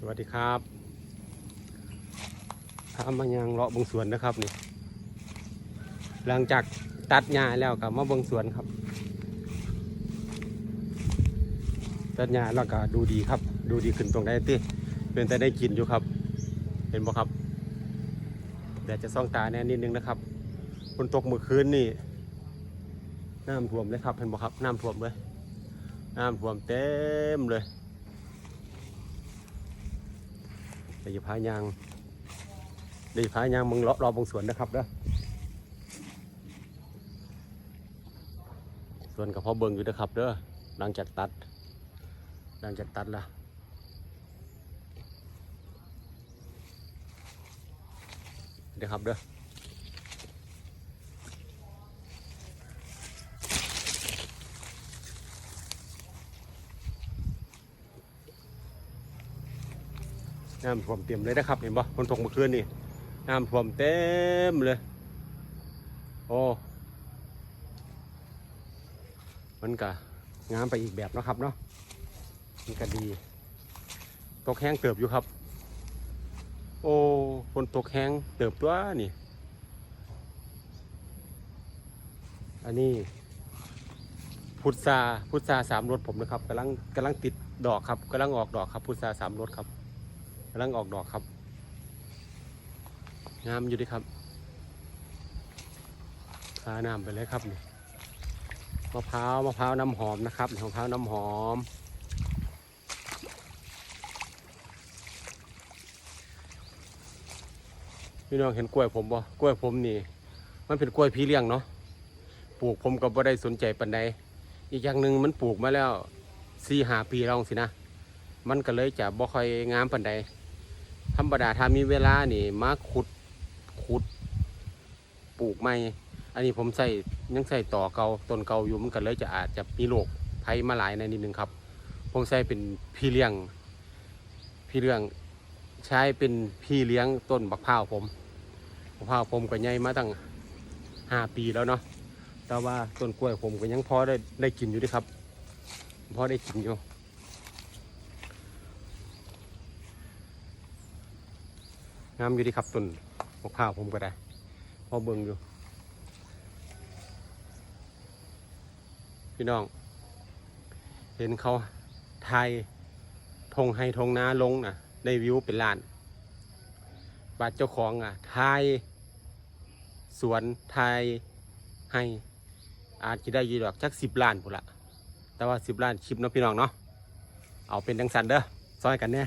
สวัสดีครับพามายังเลาะบงสวนนะครับนี่ หลังจากตัดหญ้าแล้วกับมาบงสวนครับ ตัดหญ้าแล้วก็ดูดีครับ ดูดีขึ้นตรงได้ติเป็นแต่ได้กินอยู่ครับ เห็นบ่ครับแต่จะซ่องตาแน่นิดนึงนะครับฝนตกเมื่อคืนนี่น้ำท่วมเลยครับเห็นบ่ครับน้ำท่วมเลยน้ำท่วมเต็มเลย เดี๋ยวพายางเดี๋ยวพายางมึงรอรอบงสวนนะครับเด้อสวนกับพ่อเบิงอยู่นะครับเด้อหลังจากตัดหลังจากตัดละเดี๋ยวครับเด้อ น้ำท่วมเต็มเลยนะครับเห็นปะฝนตกเมื่อคืนนี่น้ำท่วมเต็มเลย โอ้มันก็งามไปอีกแบบนะครับเนาะมันก็ดี ตกแห้งเติบอยู่ครับ โอ้ฝนตกแห้งเติบตัวนี่ อันนี้พุทราพุทราสามรสผมนะครับกำลังกำลังติดดอกครับกำลังออกดอกครับพุทราสามรสครับ กำลังออกดอกครับ งามอยู่ดีครับพาน้ำไปเลยครับนี่มะพร้าวมะพร้าวน้ำหอมนะครับมะพร้าวน้ำหอม พี่น้องเห็นกล้วยผมบ่กล้วยผมนี่ มันเป็นกล้วยพี่เลี้ยงเนาะปลูกผมก็บ่ได้สนใจปันใดอีกอย่างหนึ่งมันปลูกมาแล้วสี่หาปีแล้วสินะ มันก็เลยจะบ่ค่อยงามปันใด ธรรมดาถ้ามีเวลานี่มาขุดขุด ปลูกใหม่ อันนี้ผมใส่ยังใส่ต่อเกาต้นเกาอยู่มันก็เลยจะอาจจะมีโรคภัยมาหลายในนิดนึงครับ ผมใส่เป็นพี่เลี้ยง พี่เลี้ยงใช้เป็นพี่เลี้ยงต้นบักพร้าวผมบักพร้าวผมก็ใหญ่มาตั้งห้าปีแล้วเนาะแต่ว่าต้นกล้วยผมก็ยังพอได้ได้กินอยู่ด้วยครับพอได้กินอยู่ งามอยู่ดีครับต้นบกพร้าวผมก็ได้พอเบิ่งอยู่ พี่น้อง เห็นเขาไทยทงให้ทงนาลงนะได้วิวเป็นล้าน บาดเจ้าของอะทายสวนทายให้อาจจะได้อยีดอกจักสิบล้านพุ่นละแต่ว่าสิบล้านคลิปเนาะพี่น้องเนาะเอาเป็นดังสันเด้อซอยกันแน่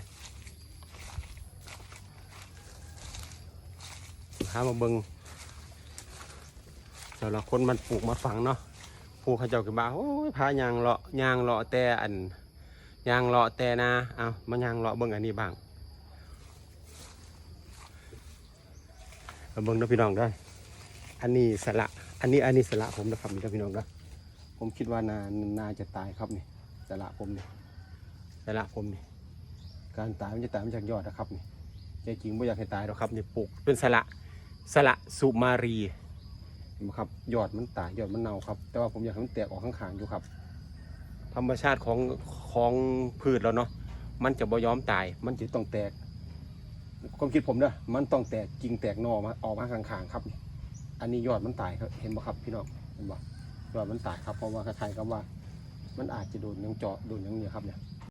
หามาเบิงแต่ละคนมันปลูกมาฝังเนาะปลูกเขาเจ้าขึ้นมาโอ้ยพายางเลาะยางเลาะแต่อันยางเลาะแต่นาเอามายางเลาะเบิงอันนี้บ้างเบิงเด้พี่น้องได้ อันนี้สละ อันนี้อันนี้สละผมนะครับนี่เด้พี่น้องเด้อผมคิดว่านานาจะตายครับนี่สละผมนี่สละผมนี่การตายมันจะตายมาจากยอดนะครับนี่ใจจริงไม่อยากให้ตายหรอกครับนี่ปลูกเป็นสละ สละสุมารีเห็นไหมครับยอดมันตายยอดมันเน่าครับ แต่ว่าผมอยากให้มันแตกออกข้างๆอยู่ครับ ธรรมชาติของของพืชแล้วเนาะมันจะบ่ยอมตาย มันจะต้องแตกความคิดผมเด้อมันต้องแตกกิ่งแตกหนอมาออกมาข้างๆครับ อันนี้ยอดมันตายครับเห็นบ่ครับพี่น้องเห็นบ่ยอดมันตายครับเพราะว่าคล้ายๆกับว่า มันอาจจะโดนหยังเจาะโดนหยังเนี่ยครับเนี่ย